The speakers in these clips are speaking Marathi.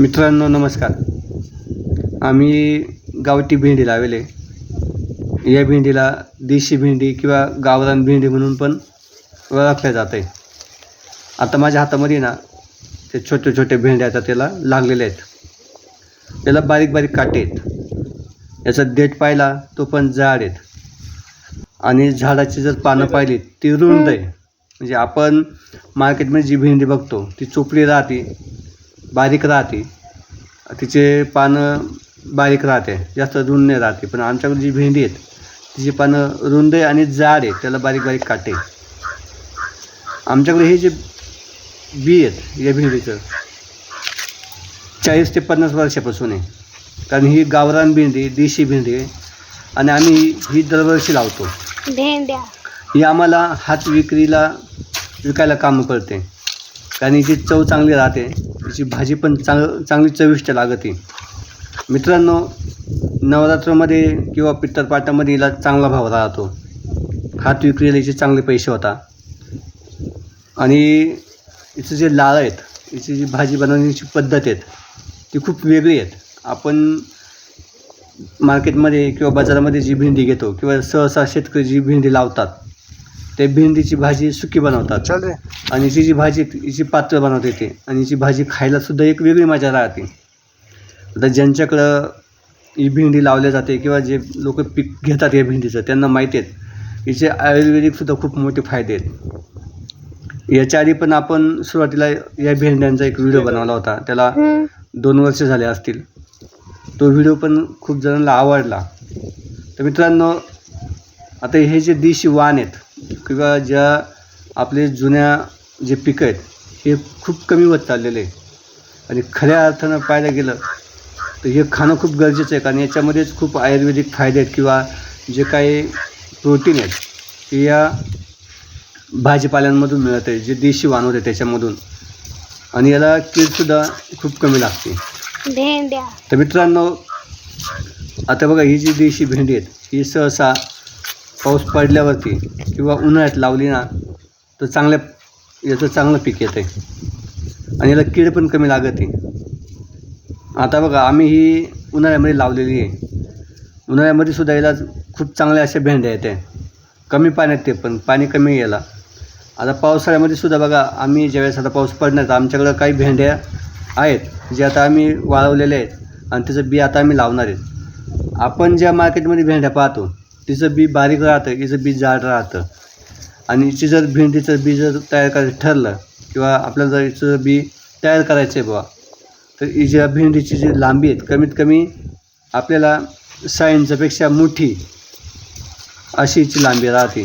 मित्रांनो नमस्कार. आम्ही गावठी भेंडी लावले या भेंडीला देशी भेंडी किंवा गावरान भेंडी म्हणून पण ओळखल्या आहे. आता माझ्या हातामध्ये ना ते छोटे छोटे भेंड्या आता त्याला लागलेले आहेत. त्याला बारीक बारीक काटे आहेत. याचा देठ पाहिला तो पण जाड आहेत. आणि झाडाची जर पानं पाहिली ती रुंद आहे. म्हणजे आपण मार्केटमध्ये जी भेंडी बघतो ती चोपडी राहते. बारीक राहते. तिचे पानं बारीक राहते. जास्त रुंद नाही राहते पण आमच्याकडे जी भेंडी आहेत तिची पानं रुंद आहे आणि जाड आहे त्याला बारीक बारीक काटे. आमच्याकडे हे जे बी आहेत या भेंडीचं चाळीस ते पन्नास वर्षापासून आहे. कारण ही गावरान भेंडी देशी भेंडी आहे आणि आम्ही ही दरवर्षी लावतो. भेंड्या. ही आम्हाला हात विक्रीला विकायला कामं पडते कारण जी चव चांगली राहते तिची भाजी पण चांग चांगली चविष्ट लागते. मित्रांनो नवरात्रामध्ये किंवा पित्तरपाटामध्ये हिला चांगला भाव राहतो. हात विक्रीला हिचे चांगले पैसे होता आणि हिचं जे लाळ आहेत हिची जी भाजी बनवण्याची पद्धत आहेत ती खूप वेगळी आहेत. आपण मार्केटमध्ये किंवा बाजारामध्ये जी भेंडी घेतो किंवा सहसा शेतकरी जी भेंडी लावतात ते भेंडीची भाजी सुकी बनवतात. चल रे. आणि जी भाजी हिची पातळ बनवता येते आणि हिची भाजी खायला सुद्धा एक वेगळी मजा राहते. आता ज्यांच्याकडं ही भेंडी लावल्या जाते किंवा जे लोक पीक घेतात या भेंडीचं त्यांना माहिती आहेत हिचे आयुर्वेदिकसुद्धा खूप मोठे फायदे आहेत. याच्या आधी पण आपण सुरुवातीला या भेंड्यांचा एक व्हिडिओ बनवला होता. त्याला. दोन वर्ष झाले असतील. तो व्हिडिओ पण खूप जणांना आवडला. तर मित्रांनो आता हे जे देशी वाण आहेत किंवा ज्या आपले जुन्या जे पिकं आहेत हे खूप कमी होत चाललेले आहे आणि खऱ्या अर्थानं पाहायला गेलं तर हे खाणं खूप गरजेचं आहे. कारण याच्यामध्येच खूप आयुर्वेदिक फायदे आहेत किंवा जे काही प्रोटीन आहेत ते या भाजीपाल्यांमधून मिळत आहे जे देशी वाण होते त्याच्यामधून. आणि याला कीडसुद्धा खूप कमी लागते. भेंड्या. तर मित्रांनो आता बघा ही जी देशी भेंडी आहेत ही सहसा पाऊस पडल्यावरती किंवा उन्हाळ्यात लावली ना तर चांगल्या याचं चांगलं पीक येतं आहे आणि याला कीड पण कमी लागत. आहे आता बघा आम्ही ही उन्हाळ्यामध्ये लावलेली आहे. उन्हाळ्यामध्ये सुद्धा याला खूप चांगल्या अशा भेंड्या येते कमी पाण्यात ते पण पाणी कमी याला. आता पावसाळ्यामध्ये सुद्धा बघा आम्ही ज्यावेळेस आता पाऊस पडणार आमच्याकडं काही भेंड्या आहेत जे आता आम्ही वाळवलेले आहेत. आणि त्याचं बी आता आम्ही लावणार आहेत. आपण ज्या मार्केटमध्ये भेंड्या पाहतो तिचं बी बारीक राहतं हिचं बी जाड राहतं. आणि हिची जर भेंडीचं बी जर तयार करायचं ठरलं किंवा आपल्याला जर हिचं बी तयार करायचं आहे बुवा तर ही ज्या भेंडीची जी लांबी आहेत कमीत कमी आपल्याला सहा इंचापेक्षा मोठी अशी हिची लांबी राहते.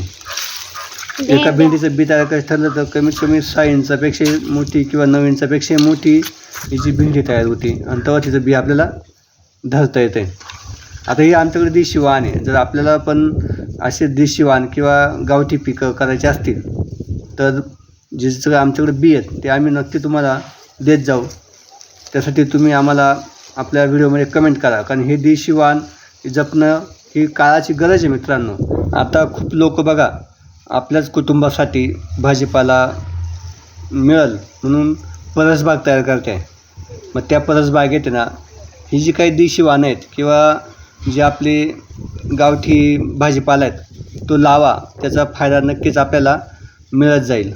एका भेंडीचं बी तयार करायचं ठरलं तर कमीत कमी सहा इंचापेक्षा मोठी किंवा नऊ इंचापेक्षा मोठी ही जी भेंडी तयार होती. आणि तेव्हा तिचं बी आपल्याला धरता येते आता ही आमच्याकडे देशी वाहन आहे. जर आपल्याला पण असे देशी वाण किंवा गावठी पिकं करायची असतील तर जे सगळं आमच्याकडे बी आहेत ते आम्ही नक्की तुम्हाला देत जाऊ. त्यासाठी तुम्ही आम्हाला आपल्या व्हिडिओमध्ये कमेंट करा. कारण हे देशी वाण जपणं ही काळाची गरज आहे मित्रांनो. आता खूप लोक बघा आपल्याच कुटुंबासाठी भाजीपाला मिळेल म्हणून परसबाग तयार करते आहे मग त्या परसबागेत ना ही जी काही देशी वाणं आहेत किंवा जे आपले गावठी भाजीपाला आहेत तो लावा त्याचा फायदा नक्कीच आपल्याला मिळत जाईल.